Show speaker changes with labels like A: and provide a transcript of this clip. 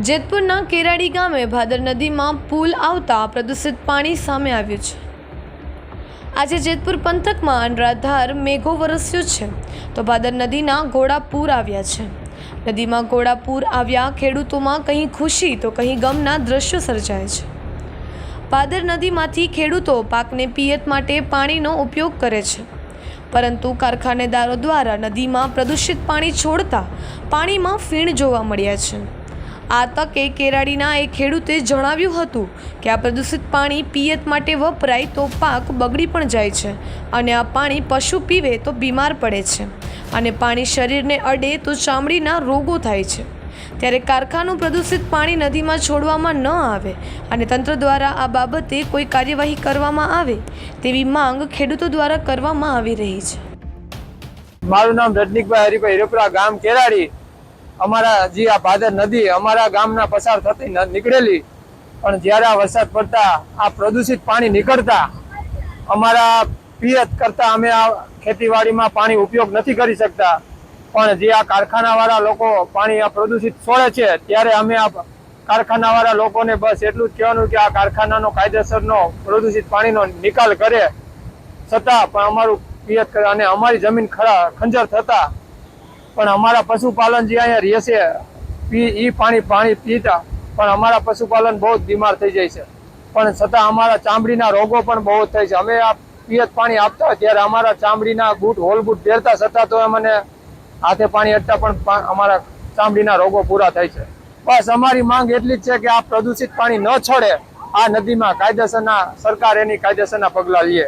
A: જેતપુરના કેરાડી ગામે ભાદર નદીમાં પુલ આવતા પ્રદૂષિત પાણી સામે આવ્યું છે. આજે જેતપુર પંથકમાં અનરાધાર મેઘો વરસ્યો છે તો ભાદર નદીના ઘોડા પૂર આવ્યા છે. નદીમાં ઘોડા પૂર આવ્યા ખેડૂતોમાં કંઈ ખુશી તો કંઈ ગમના દ્રશ્યો સર્જાય છે. ભાદર નદીમાંથી ખેડૂતો પાકને પિયત માટે પાણીનો ઉપયોગ કરે છે. પરંતુ કારખાનેદારો દ્વારા નદીમાં પ્રદૂષિત પાણી છોડતા પાણીમાં ફીણ જોવા મળ્યા છે. આ તકે કેરાડીના એક ખેડૂતે જણાવ્યું હતું કે આ પ્રદૂષિત પાણી પિયત માટે વપરાય તો પાક બગડી પણ જાય છે અને આ પાણી પશુ પીવે તો બીમાર પડે છે અને પાણી શરીરને અડે તો ચામડીના રોગો થાય છે. ત્યારે કારખાનું પ્રદૂષિત પાણી નદીમાં છોડવામાં ન આવે અને તંત્ર દ્વારા આ બાબતે કોઈ કાર્યવાહી કરવામાં આવે તેવી માંગ ખેડૂતો દ્વારા કરવામાં આવી રહી છે.
B: મારું નામ રજનીકભાઈ હરિભાઈ હિરપરા ગામ કેરાડી. અમારા જે આ ભાદર નદી, અમારા ગામના પસાર થતી નીકળેલી. પણ જ્યારે આ વરસાદ પડતા, આ પ્રદૂષિત પાણી નીકળતા, અમારા પિયત કરતા અમે આ ખેતીવાડીમાં પાણી ઉપયોગ નથી કરી શકતા. પણ જે આ કારખાનાવાળા લોકો પાણી આ પ્રદૂષિત છોડે છે, ત્યારે અમે આ કારખાનાવાળા લોકોને બસ એટલું જ કહેવાનું કે આ કારખાનાનો કાયદેસરનો, પ્રદૂષિત પાણીનો નિકાલ કરે. છતાં પણ અમારું પિયત કરે અને અમારી જમીન ખરા, ખંજર થતા પણ અમારા પશુપાલન જે અહીંયા રહે છે, પી એ પાણી પાણી પીતા, પણ અમારા પશુપાલન બહુ જ બીમાર થઈ જાય છે. પણ છતાં અમારા ચામડીના રોગો પણ બહુ થાય છે. અમે આ પિયત પાણી આપતા ત્યારે અમારા ચામડીના બૂટ, હોલ બૂટ પહેરતા છતાં તો મને હાથે પાણી અટતા પણ અમારા ચામડીના રોગો પૂરા થાય છે. બસ અમારી માંગ એટલી જ છે કે આ પ્રદૂષિત પાણી ન છોડે. આ નદીમાં કાયદેસરના, સરકાર એની કાયદેસરના પગલાં લે.